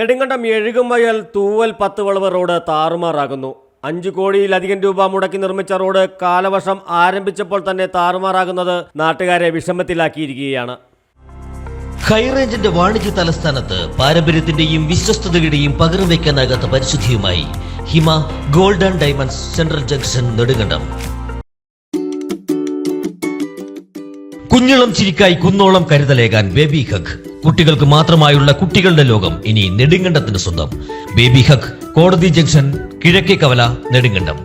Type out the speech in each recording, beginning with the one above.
നെടുങ്കണ്ടം എഴുകുമയൽ തൂവൽ പത്ത് വളവ് റോഡ് താറുമാറാകുന്നു. അഞ്ചു കോടിയിലധികം രൂപ മുടക്കി നിർമ്മിച്ച റോഡ് കാലവർഷം ആരംഭിച്ചപ്പോൾ തന്നെ താറുമാറാകുന്നത് നാട്ടുകാരെ വിഷമത്തിലാക്കിയിരിക്കുകയാണ്. ഹൈറേഞ്ചിന്റെ വാണിജ്യ തലസ്ഥാനത്ത് പാരമ്പര്യത്തിന്റെയും വിശ്വസ്തതയുടെയും പകരം വയ്ക്കാനാകാത്ത പരിശുദ്ധിയുമായി Hima golden diamonds central junction Nedumkandam. കുഞ്ഞിളം ചിരിക്കായി കുന്നോളം കരുതലേകാൻ ബേബി ഹഗ്. കുട്ടികൾക്ക് മാത്രമായുള്ള കുട്ടികളുടെ ലോകം ഇനി നെടുങ്കണ്ടത്തിന് സ്വന്തം. ബേബി ഹഗ് കോടതി ജംഗ്ഷൻ കിഴക്കേ കവല നെടുങ്കണ്ടം.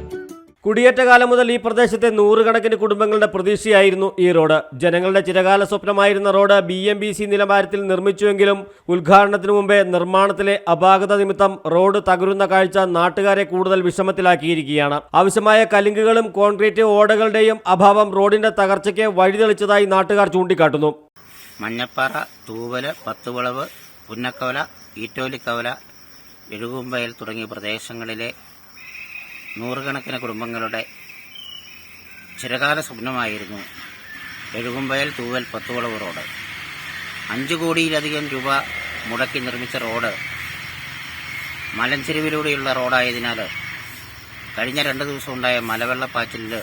കുടിയേറ്റ കാലം മുതൽ ഈ പ്രദേശത്തെ നൂറുകണക്കിന് കുടുംബങ്ങളുടെ പ്രതീക്ഷയായിരുന്നു ഈ റോഡ്. ജനങ്ങളുടെ ചിരകാല സ്വപ്നമായിരുന്ന road B M B C നിലവാരത്തിൽ നിർമ്മിച്ചുവെങ്കിലും ഉദ്ഘാടനത്തിനു മുമ്പേ നിർമ്മാണത്തിലെ അപാകത നിമിത്തം റോഡ് തകരുന്ന കാഴ്ച നാട്ടുകാരെ കൂടുതൽ വിഷമത്തിലാക്കിയിരിക്കുകയാണ്. ആവശ്യമായ കലിങ്കുകളും കോൺക്രീറ്റ് ഓടകളുടെയും അഭാവം റോഡിന്റെ തകർച്ചയ്ക്ക് വഴിതെളിച്ചതായി നാട്ടുകാർ ചൂണ്ടിക്കാട്ടുന്നു. മഞ്ഞപ്പാറ തൂവൽ പത്തുവിളവ് പുന്നക്കവല ഈറ്റോലിക്കവല എഴുകുമ്പയൽ തുടങ്ങിയ പ്രദേശങ്ങളിലെ നൂറുകണക്കിന് കുടുംബങ്ങളുടെ ചിരകാല സ്വപ്നമായിരുന്നു എഴുകുമ്പയൽ തൂവൽ പത്തുവളവ് റോഡ്. അഞ്ചു കോടിയിലധികം രൂപ മുടക്കി നിർമ്മിച്ച റോഡ് മലഞ്ചെരുവിലൂടെയുള്ള റോഡായതിനാൽ കഴിഞ്ഞ രണ്ട് ദിവസം ഉണ്ടായ മലവെള്ളപ്പാച്ചിലിൽ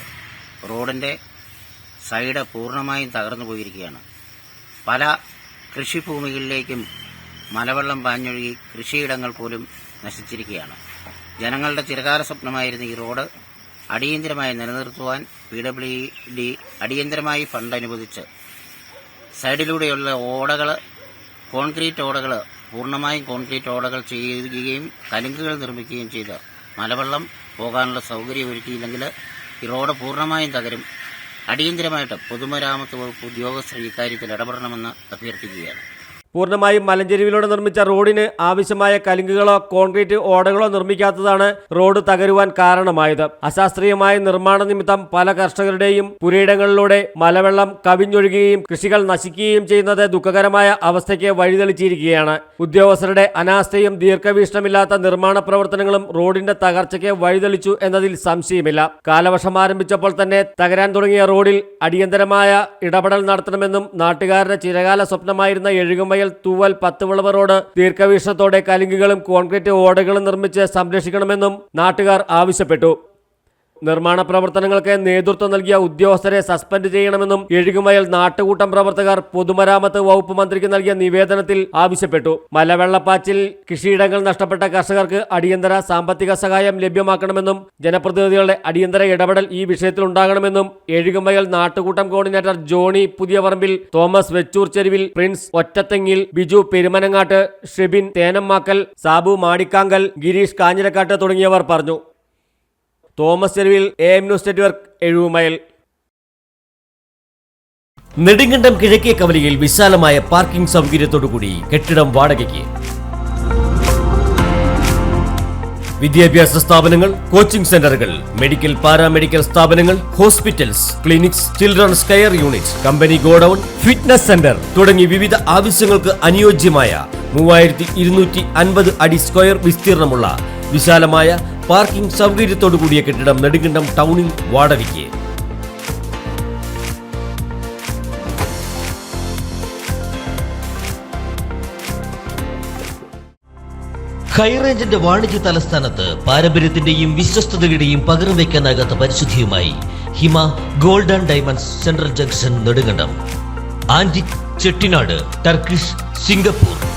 റോഡിന്റെ സൈഡ് പൂർണമായും തകർന്നു പോയിരിക്കുകയാണ് പല കൃഷിഭൂമികളിലേക്കും മലവെള്ളം പാഞ്ഞൊഴുകി കൃഷിയിടങ്ങൾ പോലും നശിച്ചിരിക്കുകയാണ്. ജനങ്ങളുടെ ചിരകാല സ്വപ്നമായിരുന്ന ഈ റോഡ്. അടിയന്തരമായി നിലനിർത്തുവാൻ പി ഡബ്ല്യു ഡി അടിയന്തരമായി ഫണ്ട് അനുവദിച്ച് സൈഡിലൂടെയുള്ള ഓടകൾ കോൺക്രീറ്റ് ഓടകൾ പൂർണമായും കോൺക്രീറ്റ് ഓടകൾ ചെയ്യുകയും കലുങ്കുകൾ നിർമ്മിക്കുകയും ചെയ്ത് മലവെള്ളം പോകാനുള്ള സൗകര്യം ഒരുക്കിയില്ലെങ്കിൽ ഈ റോഡ് പൂർണമായും തകരും. അടിയന്തരമായിട്ട് പൊതുമരാമത്ത് വകുപ്പ് ഉദ്യോഗസ്ഥർ ഇക്കാര്യത്തിൽ ഇടപെടണമെന്ന് അഭ്യർത്ഥിക്കുകയാണ് പൂർണമായും മലഞ്ചെരുവിലൂടെ നിർമ്മിച്ച റോഡിന് ആവശ്യമായ കലുങ്കുകളോ കോൺക്രീറ്റ് ഓടകളോ നിർമ്മിക്കാത്തതാണ് റോഡ് തകരുവാൻ കാരണമായത്. അശാസ്ത്രീയമായ നിർമ്മാണ നിമിത്തം പല കർഷകരുടെയും പുരയിടങ്ങളിലൂടെ മലവെള്ളം കവിഞ്ഞൊഴുകുകയും കൃഷികൾ നശിക്കുകയും ചെയ്യുന്നത് ദുഃഖകരമായ അവസ്ഥയ്ക്ക് വഴിതെളിച്ചിരിക്കുകയാണ്. ഉദ്യോഗസ്ഥരുടെ അനാസ്ഥയും ദീർഘവീക്ഷണമില്ലാത്ത നിർമ്മാണ പ്രവർത്തനങ്ങളും റോഡിന്റെ തകർച്ചയ്ക്ക് വഴിതെളിച്ചു എന്നതിൽ സംശയമില്ല. കാലവർഷം ആരംഭിച്ചപ്പോൾ തന്നെ തകരാൻ തുടങ്ങിയ റോഡിൽ അടിയന്തരമായ ഇടപെടൽ നടത്തണമെന്നും നാട്ടുകാരുടെ ചിരകാല സ്വപ്നമായിരുന്ന എഴുകുമയൽ തൂവൽ പത്തുവിളവ് റോഡ് ദീർഘവീക്ഷണത്തോടെ കലിങ്കുകളും കോൺക്രീറ്റ് ഓടകളും നിർമ്മിച്ച് സംരക്ഷിക്കണമെന്നും നാട്ടുകാർ ആവശ്യപ്പെട്ടു നിർമ്മാണ പ്രവർത്തനങ്ങൾക്ക് നേതൃത്വം നൽകിയ ഉദ്യോഗസ്ഥരെ സസ്പെൻഡ് ചെയ്യണമെന്നും എഴുകുമയൽ നാട്ടുകൂട്ടം പ്രവർത്തകർ പൊതുമരാമത്ത് വകുപ്പ് മന്ത്രിക്ക് നൽകിയ നിവേദനത്തിൽ ആവശ്യപ്പെട്ടു. മലവെള്ളപ്പാച്ചിൽ കൃഷിയിടങ്ങൾ നഷ്ടപ്പെട്ട കർഷകർക്ക് അടിയന്തര സാമ്പത്തിക സഹായം ലഭ്യമാക്കണമെന്നും ജനപ്രതിനിധികളുടെ അടിയന്തര ഇടപെടൽ ഈ വിഷയത്തിൽ ഉണ്ടാകണമെന്നും എഴുകുമയൽ നാട്ടുകൂട്ടം കോർഡിനേറ്റർ ജോണി പുതിയപറമ്പിൽ തോമസ് വെച്ചൂർ ചെരുവിൽ പ്രിൻസ് ഒറ്റത്തെങ്ങിൽ ബിജു പെരുമനങ്ങാട്ട് ഷെബിൻ തേനമ്മാക്കൽ സാബു മാടിക്കാങ്കൽ ഗിരീഷ് കാഞ്ഞിരക്കാട്ട് തുടങ്ങിയവർ പറഞ്ഞു. Thomas Cheruvil A M news network mile. Nedumkandam കിഴക്കേ കവലയിൽ വിശാലമായ പാർക്കിംഗ് സൗകര്യത്തോടുകൂടി കെട്ടിടം വാടകയ്ക്ക്. വിദ്യാഭ്യാസ സ്ഥാപനങ്ങൾ കോച്ചിംഗ് സെന്ററുകൾ മെഡിക്കൽ പാരാമെഡിക്കൽ സ്ഥാപനങ്ങൾ hospitals clinics children's care unit company godown fitness centre തുടങ്ങി വിവിധ ആവശ്യങ്ങൾക്ക് അനുയോജ്യമായ മൂവായിരത്തി ഇരുന്നൂറ്റി അൻപത് അടി സ്ക്വയർ വിസ്തീർണമുള്ള വിശാലമായ പാർക്കിംഗ് സൗകര്യത്തോടു കൂടിയ കെട്ടിടം നെടുങ്കണ്ടം ടൗണിൽ വാടകയ്ക്ക്. ഹൈറേഞ്ചിന്റെ വാണിജ്യ തലസ്ഥാനത്ത് പാരമ്പര്യത്തിന്റെയും വിശ്വസ്തതയുടെയും പകരം വയ്ക്കാനാകാത്ത പരിശുദ്ധിയുമായി Hima golden diamonds central junction Nedumkandam. Antique Chettinad Turkish Singapore.